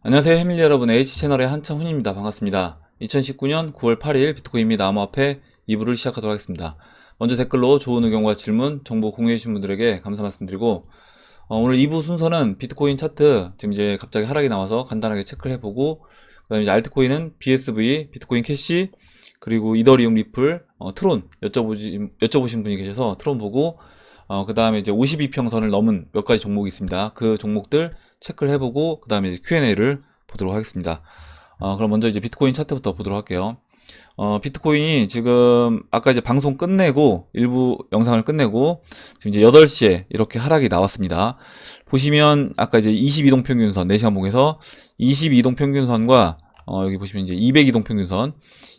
안녕하세요 해밀리 여러분. H채널의 한창훈입니다. 반갑습니다. 2019년 9월 8일 비트코인 및 암호화폐 2부를 시작하도록 하겠습니다. 먼저 댓글로 좋은 의견과 질문 정보 공유해 주신 분들에게 감사 말씀드리고 어, 오늘 2부 순서는 비트코인 차트 지금 이제 갑자기 하락이 나와서 간단하게 체크를 해보고 그 다음에 이제 알트코인은 BSV, 비트코인 캐시 그리고 이더리움 리플, 어, 트론 여쭤보시, 여쭤보신 분이 계셔서 트론 보고 어, 그 다음에 이제 52평선을 넘은 몇 가지 종목이 있습니다. 그 종목들 체크를 해보고, 그 다음에 Q&A를 보도록 하겠습니다. 어, 그럼 먼저 이제 비트코인 차트부터 보도록 할게요. 어, 비트코인이 지금 아까 이제 방송 끝내고, 일부 영상을 끝내고, 지금 이제 8시에 이렇게 하락이 나왔습니다. 보시면 아까 이제 22동 평균선, 4시간 봉에서 22동 평균선과 어, 여기 보시면 이제 200이동 평균선,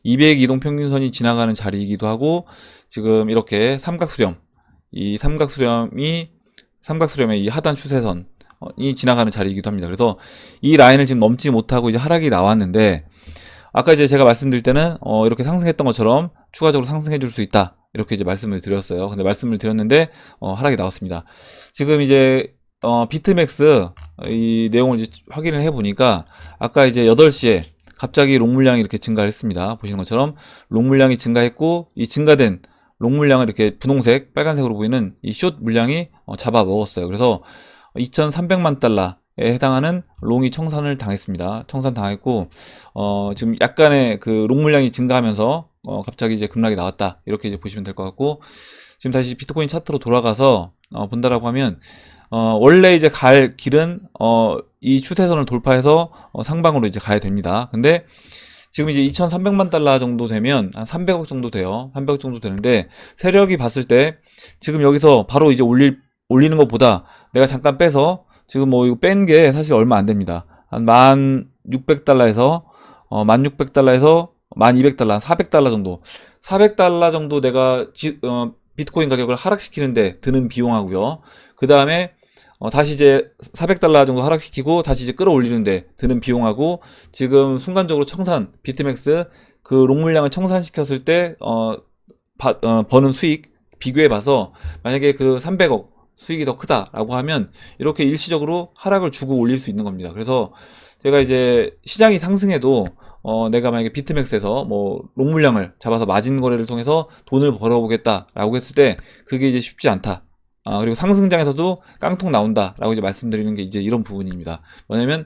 200이동 평균선이 지나가는 자리이기도 하고, 지금 이렇게 삼각수렴, 이 삼각수렴이 삼각수렴의 이 하단 추세선이 지나가는 자리이기도 합니다. 그래서 이 라인을 지금 넘지 못하고 이제 하락이 나왔는데 아까 이제 제가 말씀드릴 때는 어 이렇게 상승했던 것처럼 추가적으로 상승해 줄 수 있다. 이렇게 이제 말씀을 드렸어요. 근데 말씀을 드렸는데 어 하락이 나왔습니다. 지금 이제 어 비트맥스 이 내용을 이제 확인을 해 보니까 아까 이제 8시에 갑자기 롱 물량이 이렇게 증가했습니다. 보시는 것처럼 롱 물량이 증가했고 이 증가된 롱 물량을 이렇게 분홍색, 빨간색으로 보이는 이 숏 물량이 어, 잡아 먹었어요. 그래서 2,300만 달러에 해당하는 롱이 청산을 당했습니다. 청산 당했고 어, 지금 약간의 그 롱 물량이 증가하면서 어, 갑자기 이제 급락이 나왔다. 이렇게 이제 보시면 될 것 같고 지금 다시 비트코인 차트로 돌아가서 어, 본다라고 하면 어, 원래 이제 갈 길은 어, 이 추세선을 돌파해서 어, 상방으로 이제 가야 됩니다. 근데 지금 이제 2,300만 달러 정도 되면 한 300억 정도 돼요. 300억 정도 되는데 세력이 봤을 때 지금 여기서 바로 이제 올릴 올리는 것보다 내가 잠깐 빼서 지금 뭐 이거 뺀 게 사실 얼마 안 됩니다. 한 1,600달러에서 어 1,600달러에서 1,200달러, 한 400달러 정도. 400달러 정도 내가 지, 어, 비트코인 가격을 하락시키는데 드는 비용하고요. 그 다음에 어, 다시 이제 400달러 정도 하락시키고 다시 이제 끌어올리는데 드는 비용하고 지금 순간적으로 청산 비트맥스 그 롱물량을 청산시켰을 때 어, 바, 어, 버는 수익 비교해 봐서 만약에 그 300억 수익이 더 크다라고 하면 이렇게 일시적으로 하락을 주고 올릴 수 있는 겁니다. 그래서 제가 이제 시장이 상승해도 어, 내가 만약에 비트맥스에서 뭐 롱물량을 잡아서 마진 거래를 통해서 돈을 벌어보겠다라고 했을 때 그게 이제 쉽지 않다. 아, 그리고 상승장에서도 깡통 나온다라고 이제 말씀드리는 게 이제 이런 부분입니다. 뭐냐면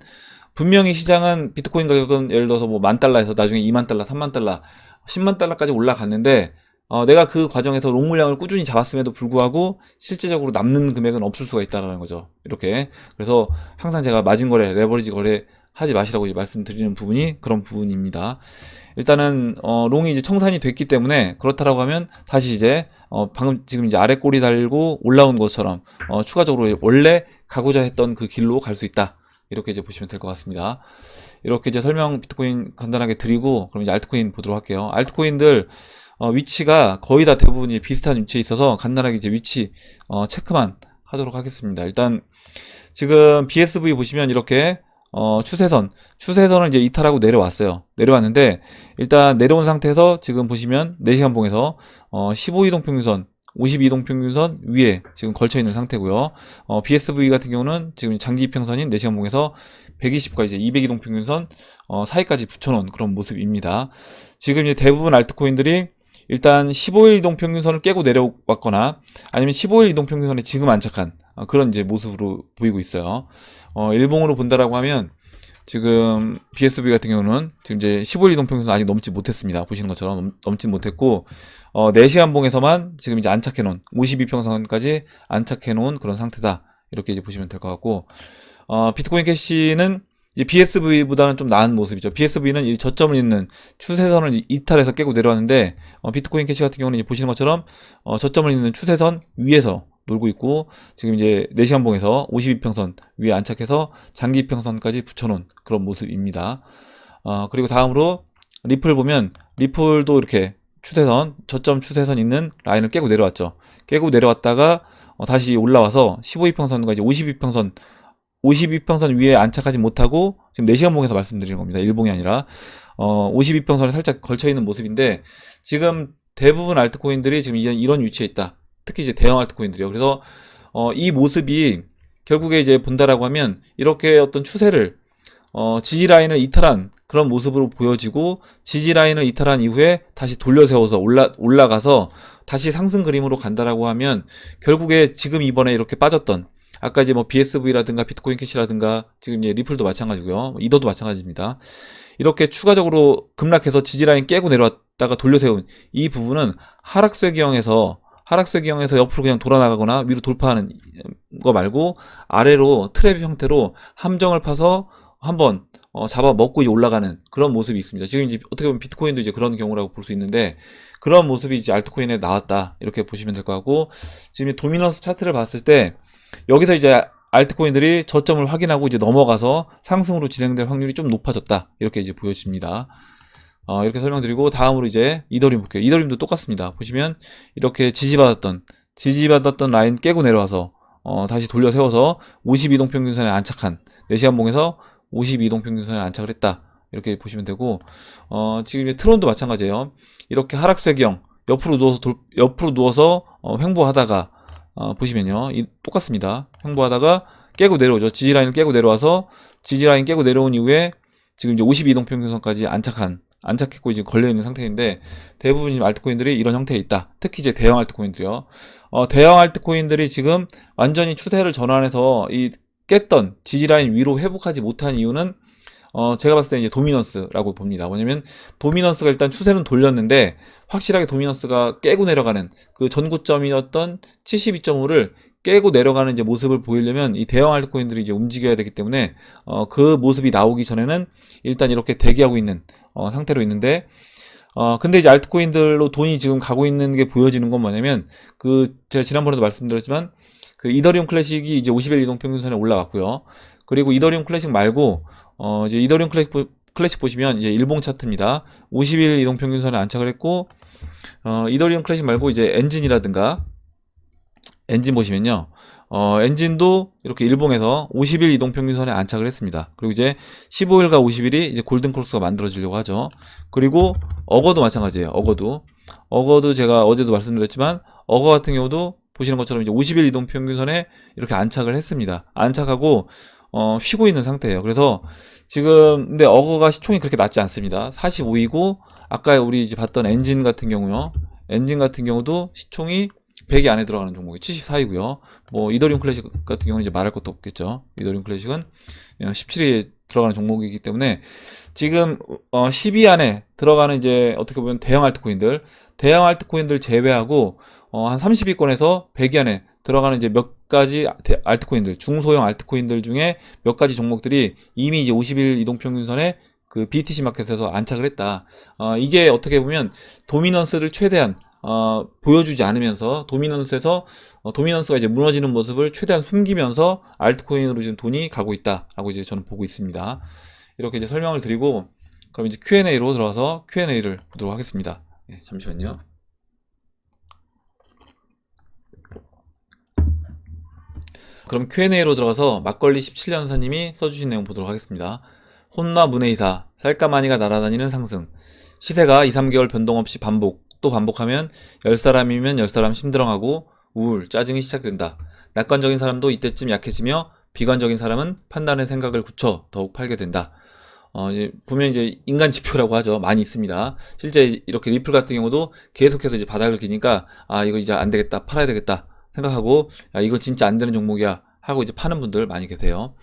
분명히 시장은 비트코인 가격은 예를 들어서 뭐 만 달러에서 나중에 2만 달러, 3만 달러, 10만 달러까지 올라갔는데 어, 내가 그 과정에서 롱 물량을 꾸준히 잡았음에도 불구하고 실제적으로 남는 금액은 없을 수가 있다는 거죠. 이렇게. 그래서 항상 제가 마진 거래, 레버리지 거래 하지 마시라고 이제 말씀드리는 부분이 그런 부분입니다. 일단은 어, 롱이 이제 청산이 됐기 때문에 그렇다라고 하면 다시 이제 어, 방금 지금 이제 아래 꼬리 달고 올라온 것처럼 어, 추가적으로 원래 가고자 했던 그 길로 갈 수 있다. 이렇게 이제 보시면 될 것 같습니다. 이렇게 이제 설명 비트코인 간단하게 드리고 그럼 이제 알트코인 보도록 할게요. 알트코인들 어, 위치가 거의 다 대부분 이제 비슷한 위치에 있어서 간단하게 이제 위치 어, 체크만 하도록 하겠습니다. 일단 지금 BSV 보시면 이렇게 어, 추세선, 추세선을 이제 이탈하고 내려왔어요. 내려왔는데, 일단 내려온 상태에서 지금 보시면 4시간 봉에서, 어, 15이동 평균선, 52이동 평균선 위에 지금 걸쳐 있는 상태고요. 어, BSV 같은 경우는 지금 장기 이평선인 4시간 봉에서 120과 이제 200이동 평균선, 어, 사이까지 붙여놓은 그런 모습입니다. 지금 이제 대부분 알트코인들이 일단 15일 이동 평균선을 깨고 내려왔거나 아니면 15일 이동 평균선에 지금 안착한 어, 그런 이제 모습으로 보이고 있어요. 어, 일봉으로 본다라고 하면 지금 BSB 같은 경우는 지금 이제 15일 이동 평균선 아직 넘지 못했습니다. 보시는 것처럼 넘, 넘지 못했고 어, 4시간 봉에서만 지금 이제 안착해 놓은 52평선까지 안착해 놓은 그런 상태다. 이렇게 이제 보시면 될 것 같고 어, 비트코인 캐시는 이제 BSV보다는 좀 나은 모습이죠. BSV는 이 저점을 잇는 추세선을 이탈해서 깨고 내려왔는데 어, 비트코인 캐시 같은 경우는 보시는 것처럼 어, 저점을 잇는 추세선 위에서 놀고 있고 지금 이제 4시간 봉에서 52평선 위에 안착해서 장기 이평선까지 붙여놓은 그런 모습입니다. 어, 그리고 다음으로 리플 보면 리플도 이렇게 추세선 저점 추세선 있는 라인을 깨고 내려왔죠. 깨고 내려왔다가 어, 다시 올라와서 15이평선과 이제 52평선 52평선 위에 안착하지 못하고 지금 4시간 봉에서 말씀드리는 겁니다. 일봉이 아니라 어, 52평선에 살짝 걸쳐 있는 모습인데 지금 대부분 알트코인들이 지금 이런 위치에 있다. 특히 이제 대형 알트코인들이요. 그래서 어, 이 모습이 결국에 이제 본다라고 하면 이렇게 어떤 추세를 어, 지지 라인을 이탈한 그런 모습으로 보여지고 지지 라인을 이탈한 이후에 다시 돌려 세워서 올라 올라가서 다시 상승 그림으로 간다라고 하면 결국에 지금 이번에 이렇게 빠졌던 아까 이제 뭐 BSV라든가 비트코인 캐시라든가 지금 이제 리플도 마찬가지고요. 이더도 마찬가지입니다. 이렇게 추가적으로 급락해서 지지라인 깨고 내려왔다가 돌려 세운 이 부분은 하락세 기형에서 하락세 기형에서 옆으로 그냥 돌아나가거나 위로 돌파하는 거 말고 아래로 트랩 형태로 함정을 파서 한번 어, 잡아 먹고 이제 올라가는 그런 모습이 있습니다. 지금 이제 어떻게 보면 비트코인도 이제 그런 경우라고 볼 수 있는데 그런 모습이 이제 알트코인에 나왔다 이렇게 보시면 될 것 같고 지금 이 도미넌스 차트를 봤을 때 여기서 이제 알트코인들이 저점을 확인하고 이제 넘어가서 상승으로 진행될 확률이 좀 높아졌다. 이렇게 이제 보여집니다. 어, 이렇게 설명드리고 다음으로 이제 이더리움 볼게요. 이더리움도 똑같습니다. 보시면 이렇게 지지받았던 지지받았던 라인 깨고 내려와서 어, 다시 돌려 세워서 52동 평균선에 안착한 4시간 봉에서 52동 평균선에 안착을 했다. 이렇게 보시면 되고 어, 지금 트론도 마찬가지예요. 이렇게 하락쇠경 옆으로 누워서 돌- 옆으로 누워서 어, 횡보하다가 어, 보시면요. 이, 똑같습니다. 횡보하다가 깨고 내려오죠. 지지라인을 깨고 내려와서 지지라인 깨고 내려온 이후에 지금 이제 52동 평균선까지 안착한, 안착했고 이제 걸려 있는 상태인데 대부분 지금 알트코인들이 이런 형태에 있다. 특히 이제 대형 알트코인들이요. 어, 대형 알트코인들이 지금 완전히 추세를 전환해서 이 깼던 지지라인 위로 회복하지 못한 이유는 어, 제가 봤을 때 이제 도미넌스라고 봅니다. 뭐냐면 도미넌스가 일단 추세는 돌렸는데 확실하게 도미넌스가 깨고 내려가는 그 전고점이었던 72.5를 깨고 내려가는 이제 모습을 보이려면 이 대형 알트코인들이 이제 움직여야 되기 때문에 어, 그 모습이 나오기 전에는 일단 이렇게 대기하고 있는 어, 상태로 있는데 어, 근데 이제 알트코인들로 돈이 지금 가고 있는 게 보여지는 건 뭐냐면 그 제가 지난번에도 말씀드렸지만 그 이더리움 클래식이 이제 50일 이동 평균선에 올라갔고요. 그리고 이더리움 클래식 말고 어, 이제 이더리움 클래식, 보- 클래식 보시면 이제 일봉 차트입니다. 50일 이동 평균선에 안착을 했고 어, 이더리움 클래식 말고 이제 엔진이라든가 엔진 보시면요. 어, 엔진도 이렇게 일봉에서 50일 이동 평균선에 안착을 했습니다. 그리고 이제 15일과 50일이 이제 골든 크로스가 만들어지려고 하죠. 그리고 어거도 마찬가지예요. 어거도. 어거도 제가 어제도 말씀드렸지만 어거 같은 경우도 보시는 것처럼 이제 50일 이동 평균선에 이렇게 안착을 했습니다. 안착하고 어, 쉬고 있는 상태예요. 그래서 지금 근데 어거가 시총이 그렇게 낮지 않습니다. 45이고 아까 우리 이제 봤던 엔진 같은 경우요. 엔진 같은 경우도 시총이 100이 안에 들어가는 종목이 74이고요. 뭐 이더리움 클래식 같은 경우는 이제 말할 것도 없겠죠. 이더리움 클래식은 17이 들어가는 종목이기 때문에 지금 어 10위 안에 들어가는 이제 어떻게 보면 대형 알트코인들, 대형 알트코인들 제외하고 어 한 30위권에서 100위 안에 들어가는 이제 몇 가지 대- 알트코인들, 중소형 알트코인들 중에 몇 가지 종목들이 이미 이제 50일 이동평균선에 그 BTC 마켓에서 안착을 했다. 어, 이게 어떻게 보면 도미넌스를 최대한 어, 보여주지 않으면서 도미넌스에서 어, 도미넌스가 이제 무너지는 모습을 최대한 숨기면서 알트코인으로 지금 돈이 가고 있다라고 이제 저는 보고 있습니다. 이렇게 이제 설명을 드리고 그럼 이제 Q&A로 들어가서 Q&A를 보도록 하겠습니다. 예, 잠시만요. 그럼 Q&A로 들어가서 막걸리 17년사님이 써주신 내용 보도록 하겠습니다. 혼나 문의사, 쌀까마니가 날아다니는 상승. 시세가 2, 3개월 변동 없이 반복, 또 반복하면 10사람이면 10사람 심드렁하고 우울, 짜증이 시작된다. 낙관적인 사람도 이때쯤 약해지며 비관적인 사람은 판단의 생각을 굳혀 더욱 팔게 된다. 어, 이제 보면 이제 인간 지표라고 하죠. 많이 있습니다. 실제 이렇게 리플 같은 경우도 계속해서 이제 바닥을 기니까 아, 이거 이제 안 되겠다. 팔아야 되겠다. 생각하고 야, 이거 진짜 안 되는 종목이야. 하고 이제 파는 분들 많이 계세요.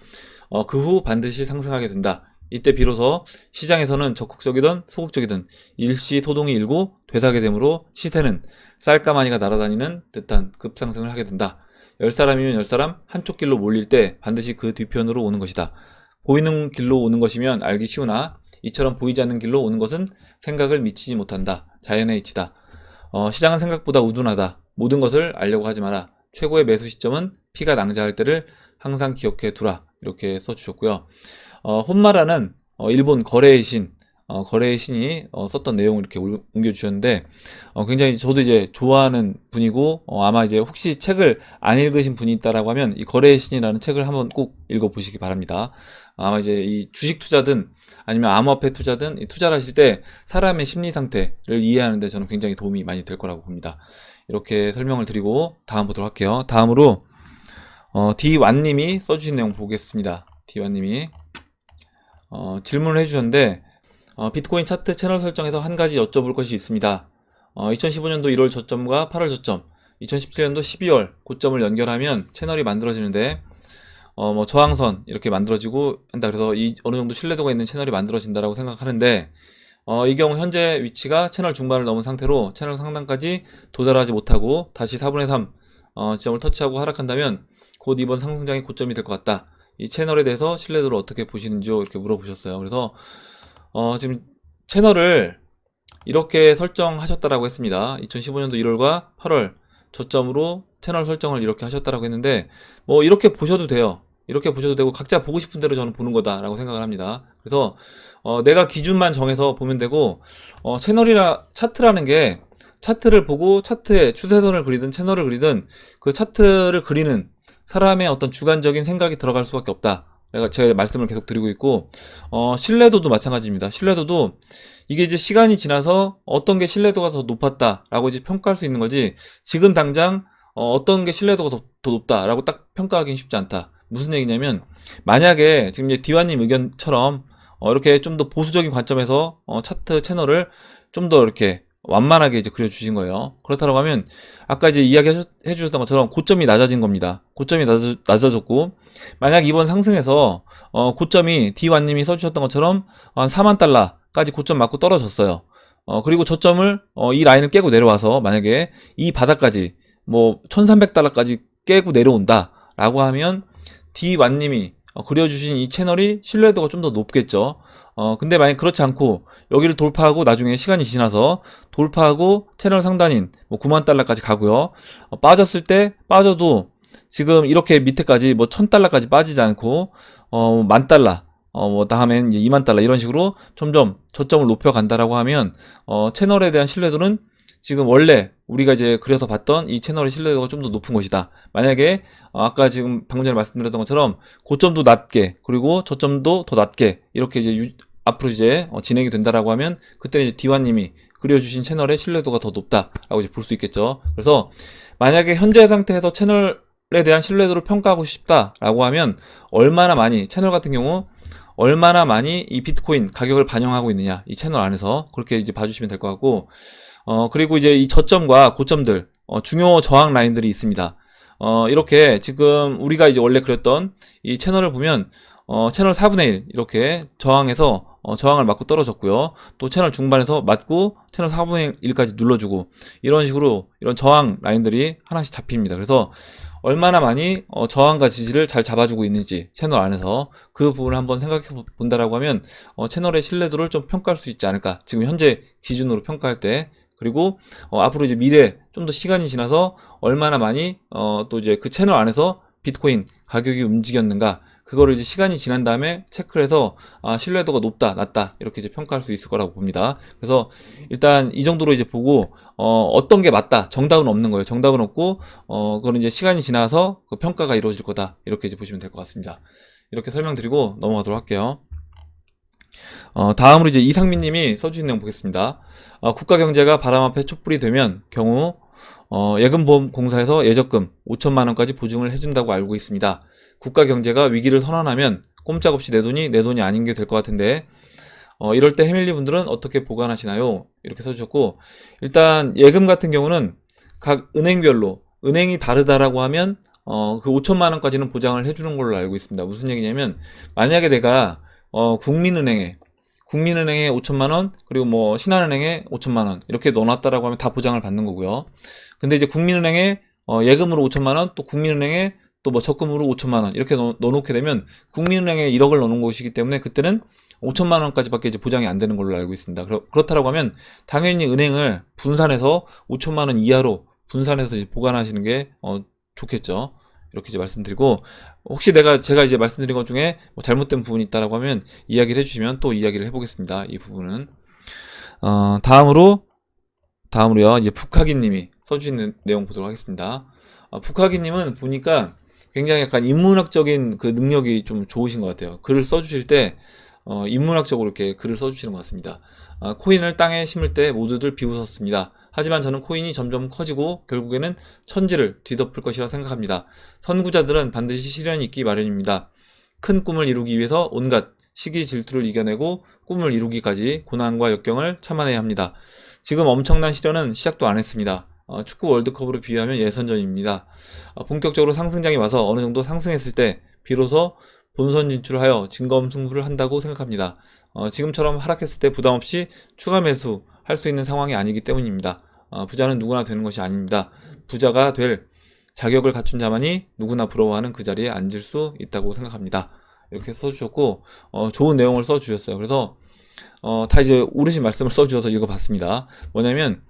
어, 그 후 반드시 상승하게 된다. 이때 비로소 시장에서는 적극적이든 소극적이든 일시 소동이 일고 되사게 되므로 시세는 쌀까마니가 날아다니는 듯한 급상승을 하게 된다. 10사람이면 10사람 한쪽 길로 몰릴 때 반드시 그 뒤편으로 오는 것이다. 보이는 길로 오는 것이면 알기 쉬우나 이처럼 보이지 않는 길로 오는 것은 생각을 미치지 못한다. 자연의 이치다. 어, 시장은 생각보다 우둔하다. 모든 것을 알려고 하지 마라. 최고의 매수 시점은 피가 낭자할 때를 항상 기억해 두라. 이렇게 써주셨고요. 어, 혼마라는 어, 일본 거래의 신, 어, 거래의 신이 어, 썼던 내용을 이렇게 올- 옮겨주셨는데 어, 굉장히 저도 이제 좋아하는 분이고 어, 아마 이제 혹시 책을 안 읽으신 분이 있다라고 하면 이 거래의 신이라는 책을 한번 꼭 읽어보시기 바랍니다. 아마 이제 이 주식 투자든 아니면 암호화폐 투자든 이 투자를 하실 때 사람의 심리 상태를 이해하는데 저는 굉장히 도움이 많이 될 거라고 봅니다. 이렇게 설명을 드리고 다음 보도록 할게요. 다음으로 어, 디완님이 써주신 내용 보겠습니다. 디완님이 어, 질문을 해주셨는데 어, 비트코인 차트 채널 설정에서 한 가지 여쭤볼 것이 있습니다. 어, 2015년도 1월 저점과 8월 저점, 2017년도 12월 고점을 연결하면 채널이 만들어지는데 어, 뭐 저항선 이렇게 만들어지고 한다. 그래서 이 어느 정도 신뢰도가 있는 채널이 만들어진다라고 생각하는데 어, 이 경우 현재 위치가 채널 중반을 넘은 상태로 채널 상단까지 도달하지 못하고 다시 4분의 3 어, 지점을 터치하고 하락한다면 곧 이번 상승장의 고점이 될 것 같다. 이 채널에 대해서 신뢰도를 어떻게 보시는지요? 이렇게 물어보셨어요. 그래서 어, 지금 채널을 이렇게 설정하셨다라고 했습니다. 2015년도 1월과 8월 저점으로 채널 설정을 이렇게 하셨다라고 했는데 뭐 이렇게 보셔도 돼요. 이렇게 보셔도 되고 각자 보고 싶은 대로 저는 보는 거다라고 생각을 합니다. 그래서 어, 내가 기준만 정해서 보면 되고 어, 채널이라 차트라는 게 차트를 보고 차트에 추세선을 그리든 채널을 그리든 그 차트를 그리는 사람의 어떤 주관적인 생각이 들어갈 수밖에 없다. 내가 제 말씀을 계속 드리고 있고 어, 신뢰도도 마찬가지입니다. 신뢰도도 이게 이제 시간이 지나서 어떤 게 신뢰도가 더 높았다라고 이제 평가할 수 있는 거지 지금 당장 어, 떤게 신뢰도가 더, 더 높다라고 딱 평가하기는 쉽지 않다. 무슨 얘기냐면 만약에 지금 이제 디와님 의견처럼 어, 이렇게 좀 더 보수적인 관점에서 어, 차트 채널을 좀 더 이렇게 완만하게 이제 그려주신 거예요. 그렇다고 하면 아까 이제 이야기 해주셨던 것처럼 고점이 낮아진 겁니다. 고점이 낮아, 낮아졌고 만약 이번 상승에서 어, 고점이 디와님이 써주셨던 것처럼 한 4만 달러까지 고점 맞고 떨어졌어요. 어, 그리고 저점을 어, 이 라인을 깨고 내려와서 만약에 이 바닥까지 뭐 1300달러까지 깨고 내려온다 라고 하면 디완님이 어, 그려주신 이 채널이 신뢰도가 좀 더 높겠죠. 어, 근데 만약 그렇지 않고 여기를 돌파하고 나중에 시간이 지나서 돌파하고 채널 상단인 뭐 9만 달러까지 가고요. 어, 빠졌을 때 빠져도 지금 이렇게 밑에까지 뭐 1000달러까지 빠지지 않고 어, 만 달러 어, 뭐, 다음엔 이제 2만 달러, 이런 식으로 점점 저점을 높여 간다라고 하면, 어, 채널에 대한 신뢰도는 지금 원래 우리가 이제 그려서 봤던 이 채널의 신뢰도가 좀 더 높은 것이다. 만약에 어, 아까 지금 방금 전에 말씀드렸던 것처럼 고점도 낮게 그리고 저점도 더 낮게 이렇게 이제 유, 앞으로 이제 어, 진행이 된다라고 하면 그때 이제 디와님이 그려주신 채널의 신뢰도가 더 높다라고 이제 볼 수 있겠죠. 그래서 만약에 현재 상태에서 채널에 대한 신뢰도를 평가하고 싶다라고 하면 얼마나 많이 채널 같은 경우 얼마나 많이 이 비트코인 가격을 반영하고 있느냐 이 채널 안에서 그렇게 이제 봐주시면 될 것 같고 어, 그리고 이제 이 저점과 고점들, 어, 중요 저항 라인들이 있습니다. 어, 이렇게 지금 우리가 이제 원래 그렸던 이 채널을 보면, 어, 채널 4분의 1, 이렇게 저항에서, 어, 저항을 맞고 떨어졌고요. 또 채널 중반에서 맞고, 채널 4분의 1까지 눌러주고, 이런 식으로, 이런 저항 라인들이 하나씩 잡힙니다. 그래서, 얼마나 많이 어, 저항과 지지를 잘 잡아주고 있는지 채널 안에서 그 부분을 한번 생각해 본다라고 하면 어, 채널의 신뢰도를 좀 평가할 수 있지 않을까 지금 현재 기준으로 평가할 때 그리고 어, 앞으로 이제 미래 좀 더 시간이 지나서 얼마나 많이 어, 또 이제 그 채널 안에서 비트코인 가격이 움직였는가 그거를 이제 시간이 지난 다음에 체크를 해서 아, 신뢰도가 높다, 낮다 이렇게 이제 평가할 수 있을 거라고 봅니다. 그래서 일단 이 정도로 이제 보고 어, 어떤 게 맞다, 정답은 없는 거예요. 정답은 없고 어, 그거는 이제 시간이 지나서 그 평가가 이루어질 거다 이렇게 이제 보시면 될 것 같습니다. 이렇게 설명드리고 넘어가도록 할게요. 어, 다음으로 이제 이상민 님이 써주신 내용 보겠습니다. 어, 국가 경제가 바람 앞에 촛불이 되면 경우 어, 예금보험공사에서 예적금 5천만 원까지 보증을 해준다고 알고 있습니다. 국가 경제가 위기를 선언하면 꼼짝없이 내 돈이 내 돈이 아닌 게 될 것 같은데 어, 이럴 때 해밀리 분들은 어떻게 보관하시나요? 이렇게 써주셨고 일단 예금 같은 경우는 각 은행별로 은행이 다르다라고 하면 어, 그 5천만 원까지는 보장을 해주는 걸로 알고 있습니다. 무슨 얘기냐면 만약에 내가 어, 국민은행에 국민은행에 5천만 원 그리고 뭐 신한은행에 5천만 원 이렇게 넣어놨다라고 하면 다 보장을 받는 거고요. 근데 이제 국민은행에 어, 예금으로 5천만 원, 또 국민은행에 또 뭐 적금으로 5천만 원 이렇게 넣, 넣어 놓게 되면 국민은행에 1억을 넣는 것이기 때문에 그때는 5천만 원까지밖에 이제 보장이 안 되는 걸로 알고 있습니다. 그렇, 그렇다라고 하면 당연히 은행을 분산해서 5천만 원 이하로 분산해서 보관하시는 게 어, 좋겠죠. 이렇게 이제 말씀드리고 혹시 내가 제가 이제 말씀드린 것 중에 뭐 잘못된 부분이 있다라고 하면 이야기를 해주시면 또 이야기를 해보겠습니다. 이 부분은 어, 다음으로 다음으로요 이제 북하기님이 써주신 내용 보도록 하겠습니다. 어, 북하기님은 보니까 굉장히 약간 인문학적인 그 능력이 좀 좋으신 것 같아요. 글을 써주실 때 어, 인문학적으로 이렇게 글을 써주시는 것 같습니다. 어, 코인을 땅에 심을 때 모두들 비웃었습니다. 하지만 저는 코인이 점점 커지고 결국에는 천지를 뒤덮을 것이라 생각합니다. 선구자들은 반드시 시련이 있기 마련입니다. 큰 꿈을 이루기 위해서 온갖 시기 질투를 이겨내고 꿈을 이루기까지 고난과 역경을 참아내야 합니다. 지금 엄청난 시련은 시작도 안 했습니다. 어, 축구 월드컵으로 비유하면 예선전입니다. 어, 본격적으로 상승장이 와서 어느 정도 상승했을 때 비로소 본선 진출을 하여 진검승부를 한다고 생각합니다. 어, 지금처럼 하락했을 때 부담 없이 추가 매수 할 수 있는 상황이 아니기 때문입니다. 어, 부자는 누구나 되는 것이 아닙니다. 부자가 될 자격을 갖춘 자만이 누구나 부러워하는 그 자리에 앉을 수 있다고 생각합니다. 이렇게 써주셨고 어, 좋은 내용을 써주셨어요. 그래서 어, 다 이제 오르신 말씀을 써주셔서 읽어봤습니다. 뭐냐면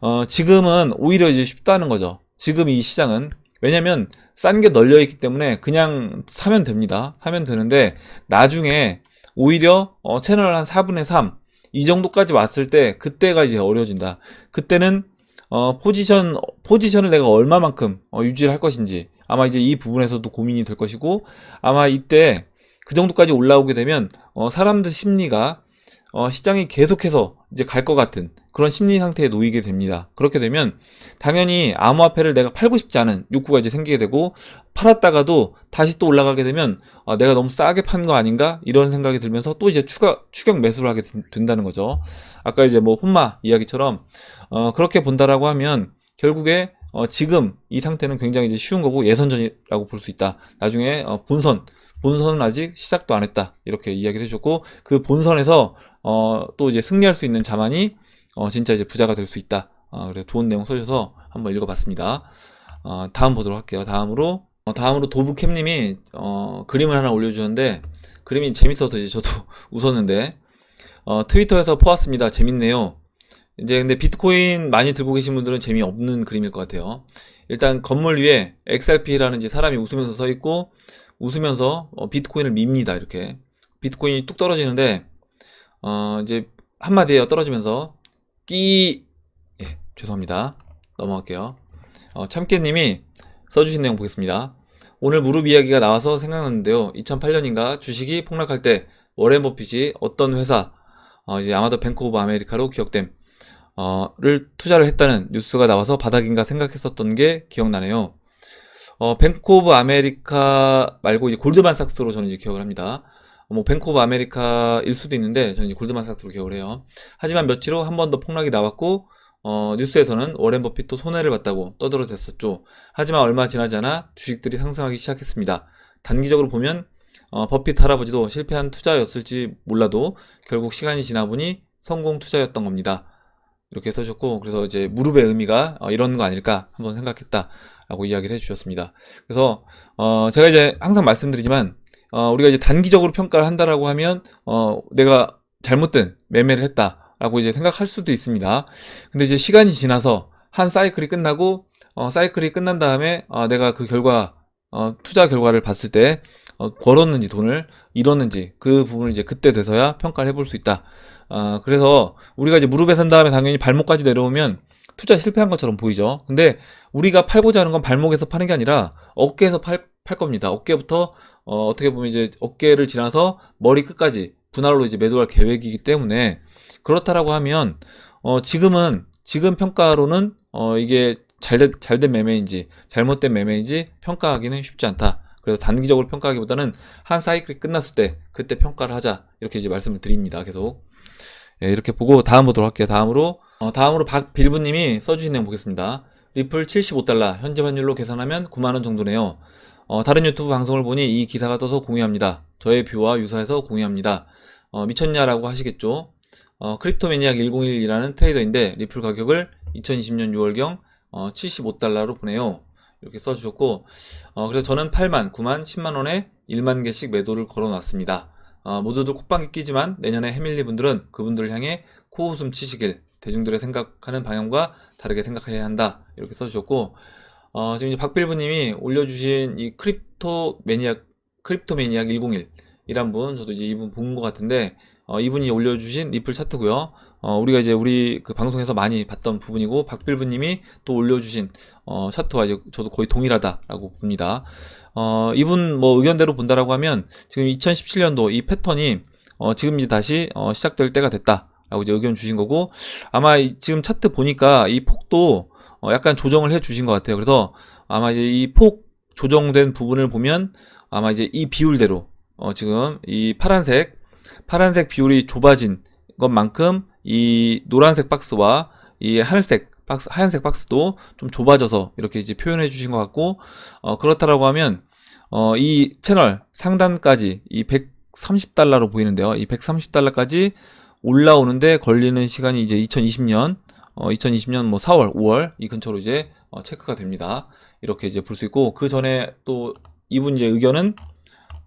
어, 지금은 오히려 이제 쉽다는 거죠. 지금 이 시장은 왜냐면 싼 게 널려 있기 때문에 그냥 사면 됩니다. 사면 되는데 나중에 오히려 어, 채널 한 4분의 3 이 정도까지 왔을 때 그때가 이제 어려워진다. 그때는 어, 포지션 포지션을 내가 얼마만큼 어, 유지를 할 것인지 아마 이제 이 부분에서도 고민이 될 것이고 아마 이때 그 정도까지 올라오게 되면 어, 사람들 심리가 어, 시장이 계속해서 이제 갈 것 같은 그런 심리 상태에 놓이게 됩니다. 그렇게 되면 당연히 암호화폐를 내가 팔고 싶지 않은 욕구가 이제 생기게 되고 팔았다가도 다시 또 올라가게 되면 아, 내가 너무 싸게 판 거 아닌가 이런 생각이 들면서 또 이제 추가 추격 매수를 하게 된- 된다는 거죠. 아까 이제 뭐 혼마 이야기처럼 어, 그렇게 본다라고 하면 결국에 어, 지금 이 상태는 굉장히 이제 쉬운 거고 예선전이라고 볼 수 있다. 나중에 어, 본선 본선은 아직 시작도 안 했다 이렇게 이야기를 해줬고 그 본선에서 어, 또 이제 승리할 수 있는 자만이 어, 진짜 이제 부자가 될 수 있다. 어, 그래서 좋은 내용 써줘서 한번 읽어봤습니다. 어, 다음 보도록 할게요. 다음으로 어, 다음으로 도부캠님이 어, 그림을 하나 올려주셨는데 그림이 재밌어서 이제 저도 웃었는데 어, 트위터에서 퍼왔습니다. 재밌네요. 이제 근데 비트코인 많이 들고 계신 분들은 재미없는 그림일 것 같아요. 일단 건물 위에 XRP라는 이제 사람이 웃으면서 서 있고 웃으면서 어, 비트코인을 밉니다. 이렇게 비트코인이 뚝 떨어지는데 어, 이제 한마디에요 떨어지면서 끼 예, 죄송합니다. 넘어갈게요. 어, 참깨님이 써주신 내용 보겠습니다. 오늘 무릎 이야기가 나와서 생각났는데요. 2008년인가 주식이 폭락할 때 워렌 버핏이 어떤 회사 어, 이제 아마도 뱅크 오브 아메리카로 기억됨 어,를 투자를 했다는 뉴스가 나와서 바닥인가 생각했었던 게 기억나네요. 어, 뱅크 오브 아메리카 말고 이제 골드만삭스로 저는 이제 기억을 합니다. 어, 뭐 오브 아메리카일 수도 있는데 저는 골드만삭스로 기억을 해요. 하지만 며칠 후 한 번 더 폭락이 나왔고 어, 뉴스에서는 워렌 버핏도 손해를 봤다고 떠들어댔었죠. 하지만 얼마 지나지 않아 주식들이 상승하기 시작했습니다. 단기적으로 보면 어, 버핏 할아버지도 실패한 투자였을지 몰라도 결국 시간이 지나 보니 성공 투자였던 겁니다. 이렇게 써주셨고 그래서 이제 무릎의 의미가 어, 이런 거 아닐까 한번 생각했다라고 이야기를 해주셨습니다. 그래서 어, 제가 이제 항상 말씀드리지만 어, 우리가 이제 단기적으로 평가를 한다라고 하면 어, 내가 잘못된 매매를 했다라고 이제 생각할 수도 있습니다. 근데 이제 시간이 지나서 한 사이클이 끝나고 어, 사이클이 끝난 다음에 어, 내가 그 결과 어, 투자 결과를 봤을 때 어, 벌었는지 돈을 잃었는지 그 부분을 이제 그때 돼서야 평가를 해볼 수 있다. 아, 그래서 우리가 이제 무릎에 선 다음에 당연히 발목까지 내려오면 투자 실패한 것처럼 보이죠. 근데 우리가 팔고자 하는 건 발목에서 파는 게 아니라 어깨에서 팔, 팔 겁니다. 어깨부터 어, 어떻게 보면 이제 어깨를 지나서 머리 끝까지 분할로 이제 매도할 계획이기 때문에 그렇다라고 하면 어, 지금은 지금 평가로는 어, 이게 잘된 잘된 매매인지 잘못된 매매인지 평가하기는 쉽지 않다. 그래서 단기적으로 평가하기보다는 한 사이클이 끝났을 때 그때 평가를 하자 이렇게 이제 말씀을 드립니다. 계속 예, 이렇게 보고 다음 보도록 할게요. 다음으로 어, 다음으로 박빌브님이 써주신 내용 보겠습니다. 리플 75달러 현재 환율로 계산하면 9만 원 정도네요. 어, 다른 유튜브 방송을 보니 이 기사가 떠서 공유합니다. 저의 뷰와 유사해서 공유합니다. 어, 미쳤냐라고 하시겠죠. 어, 크립토 매니악 101이라는 트레이더인데 리플 가격을 2020년 6월경 어, 75달러로 보내요. 이렇게 써주셨고 어, 그래서 저는 8만, 9만, 10만 원에 1만 개씩 매도를 걸어놨습니다. 어, 모두들 콧방귀 끼지만 내년에 해밀리 분들은 그분들을 향해 코웃음 치시길 대중들의 생각하는 방향과 다르게 생각해야 한다. 이렇게 써주셨고 어, 지금 이제 박빌브님이 올려주신 이 크립토 매니악 크립토 매니악 101 이란 분 저도 이제 이분 본 것 같은데 어, 이분이 올려주신 리플 차트고요. 어, 우리가 이제 우리 그 방송에서 많이 봤던 부분이고 박빌브님이 또 올려주신 어, 차트와 이제 저도 거의 동일하다라고 봅니다. 어, 이분 뭐 의견대로 본다라고 하면 지금 2017년도 이 패턴이 어, 지금 이제 다시 어, 시작될 때가 됐다라고 이제 의견 주신 거고 아마 이- 지금 차트 보니까 이 폭도 어, 약간 조정을 해 주신 것 같아요. 그래서 아마 이제 이 폭 조정된 부분을 보면 아마 이제 이 비율대로 어, 지금 이 파란색 파란색 비율이 좁아진 것만큼 이 노란색 박스와 이 하늘색 박스, 하얀색 박스도 좀 좁아져서 이렇게 이제 표현해 주신 것 같고, 어, 그렇다라고 하면, 어, 이 채널 상단까지 이 130달러로 보이는데요. 이 130달러까지 올라오는데 걸리는 시간이 이제 2020년, 어, 2020년 뭐 4월, 5월 이 근처로 이제 어, 체크가 됩니다. 이렇게 이제 볼 수 있고, 그 전에 또 이분 이제 의견은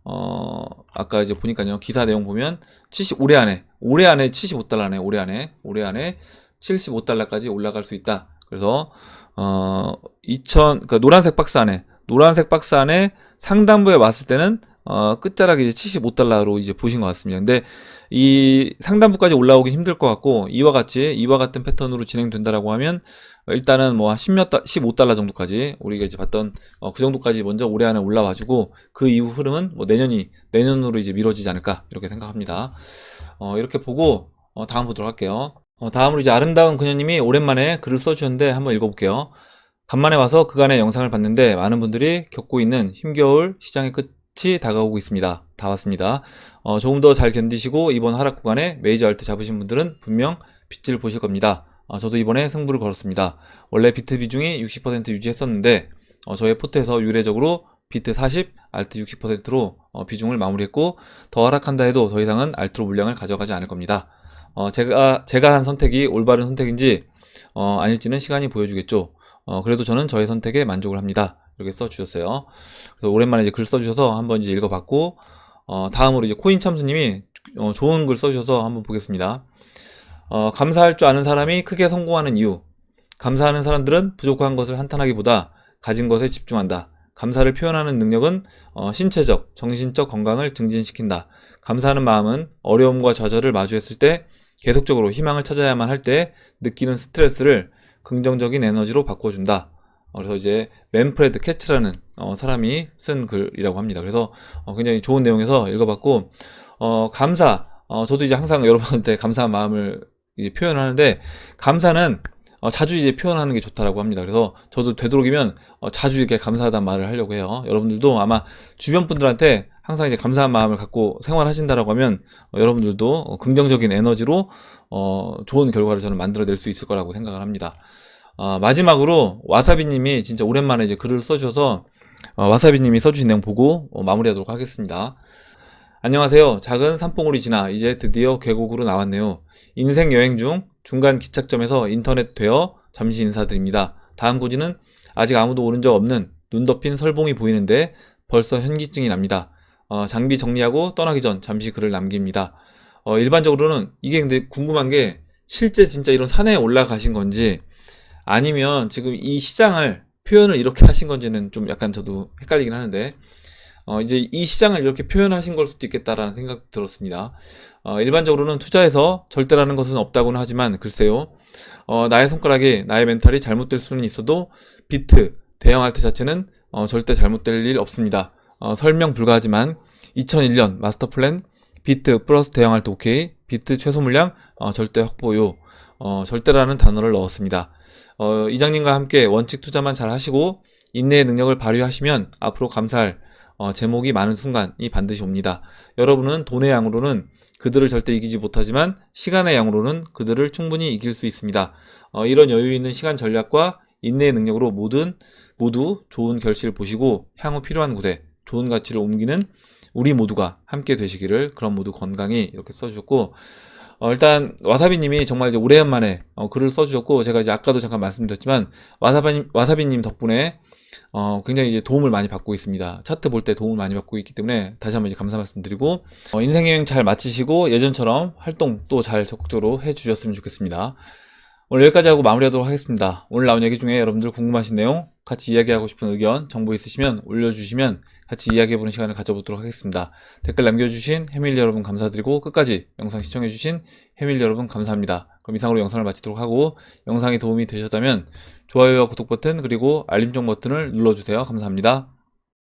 어, 아까 이제 보니까요. 기사 내용 보면 70 올해 안에 올해 안에 75달러네. 올해 안에 올해 안에 75달러까지 올라갈 수 있다. 그래서 어, 2000 그러니까 노란색 박스 안에 노란색 박스 안에 상단부에 왔을 때는 어, 끝자락이 이제 75달러로 이제 보신 것 같습니다. 근데 이 상단부까지 올라오기 힘들 것 같고 이와 같이 이와 같은 패턴으로 진행된다라고 하면 일단은 뭐 10몇 달, 15달러 정도까지 우리가 이제 봤던 어, 그 정도까지 먼저 올해 안에 올라와주고 그 이후 흐름은 뭐 내년이 내년으로 이제 미뤄지지 않을까 이렇게 생각합니다. 어, 이렇게 보고 어, 다음 보도록 할게요. 어, 다음으로 이제 아름다운 그녀님이 오랜만에 글을 써주셨는데 한번 읽어볼게요. 간만에 와서 그간의 영상을 봤는데 많은 분들이 겪고 있는 힘겨울 시장의 끝 이 다가오고 있습니다. 다 왔습니다. 어, 조금 더 잘 견디시고 이번 하락 구간에 메이저 알트 잡으신 분들은 분명 빚을 보실 겁니다. 어, 저도 이번에 승부를 걸었습니다. 원래 비트 비중이 60% 유지했었는데 어, 저의 포트에서 유례적으로 비트 40, 알트 60%로 어, 비중을 마무리했고 더 하락한다 해도 더 이상은 알트로 물량을 가져가지 않을 겁니다. 어, 제가 제가 한 선택이 올바른 선택인지 어, 아닐지는 시간이 보여주겠죠. 어, 그래도 저는 저의 선택에 만족을 합니다. 이렇게 써주셨어요. 그래서 오랜만에 이제 글 써주셔서 한번 이제 읽어봤고, 어, 다음으로 이제 코인 참수님이 어, 좋은 글 써주셔서 한번 보겠습니다. 어, 감사할 줄 아는 사람이 크게 성공하는 이유. 감사하는 사람들은 부족한 것을 한탄하기보다 가진 것에 집중한다. 감사를 표현하는 능력은 어, 신체적, 정신적 건강을 증진시킨다. 감사하는 마음은 어려움과 좌절을 마주했을 때 계속적으로 희망을 찾아야만 할 때 느끼는 스트레스를 긍정적인 에너지로 바꿔준다. 어, 그래서 이제 맨프레드 캐츠라는 어, 사람이 쓴 글이라고 합니다. 그래서 어, 굉장히 좋은 내용에서 읽어봤고 어, 감사. 어, 저도 이제 항상 여러분한테 감사한 마음을 이제 표현하는데 감사는 어, 자주 이제 표현하는 게 좋다라고 합니다. 그래서 저도 되도록이면 어, 자주 이렇게 감사하다는 말을 하려고 해요. 여러분들도 아마 주변 분들한테 항상 이제 감사한 마음을 갖고 생활하신다라고 하면 어, 여러분들도 어, 긍정적인 에너지로 어, 좋은 결과를 저는 만들어낼 수 있을 거라고 생각을 합니다. 어, 마지막으로 와사비님이 진짜 오랜만에 이제 글을 써주셔서 어, 와사비님이 써주신 내용 보고 어, 마무리하도록 하겠습니다. 안녕하세요. 작은 산봉우리 지나 이제 드디어 계곡으로 나왔네요. 인생 여행 중 중간 기착점에서 인터넷 되어 잠시 인사드립니다. 다음 고지는 아직 아무도 오른 적 없는 눈 덮인 설봉이 보이는데 벌써 현기증이 납니다. 어, 장비 정리하고 떠나기 전 잠시 글을 남깁니다. 어, 일반적으로는 이게 근데 궁금한 게 실제 진짜 이런 산에 올라가신 건지 아니면 지금 이 시장을 표현을 이렇게 하신 건지는 좀 약간 저도 헷갈리긴 하는데 어, 이제 이 시장을 이렇게 표현하신 걸 수도 있겠다라는 생각 들었습니다. 어, 일반적으로는 투자에서 절대라는 것은 없다고는 하지만 글쎄요. 어, 나의 손가락이 나의 멘탈이 잘못될 수는 있어도 비트 대형 알트 자체는 어, 절대 잘못될 일 없습니다. 어, 설명 불가하지만 2001년 마스터 플랜 비트 플러스 대형 알트 오케이 비트 최소 물량 어, 절대 확보요 어, 절대라는 단어를 넣었습니다. 어, 이장님과 함께 원칙 투자만 잘 하시고 인내의 능력을 발휘하시면 앞으로 감사할 어, 제목이 많은 순간이 반드시 옵니다. 여러분은 돈의 양으로는 그들을 절대 이기지 못하지만 시간의 양으로는 그들을 충분히 이길 수 있습니다. 어, 이런 여유 있는 시간 전략과 인내의 능력으로 모든 모두 좋은 결실을 보시고 향후 필요한 곳에 좋은 가치를 옮기는 우리 모두가 함께 되시기를 그런 모두 건강히 이렇게 써주셨고 어, 일단 와사비님이 정말 이제 오랜만에 어, 글을 써주셨고 제가 이제 아까도 잠깐 말씀드렸지만 와사비 와사비님 덕분에 어, 굉장히 이제 도움을 많이 받고 있습니다. 차트 볼 때 도움을 많이 받고 있기 때문에 다시 한번 이제 감사 말씀드리고 어, 인생 여행 잘 마치시고 예전처럼 활동 또 잘 적극적으로 해주셨으면 좋겠습니다. 오늘 여기까지 하고 마무리하도록 하겠습니다. 오늘 나온 얘기 중에 여러분들 궁금하신 내용, 같이 이야기하고 싶은 의견, 정보 있으시면 올려주시면 같이 이야기해보는 시간을 가져보도록 하겠습니다. 댓글 남겨주신 해밀 여러분 감사드리고 끝까지 영상 시청해주신 해밀 여러분 감사합니다. 그럼 이상으로 영상을 마치도록 하고 영상이 도움이 되셨다면 좋아요와 구독 버튼 그리고 알림종 버튼을 눌러주세요. 감사합니다.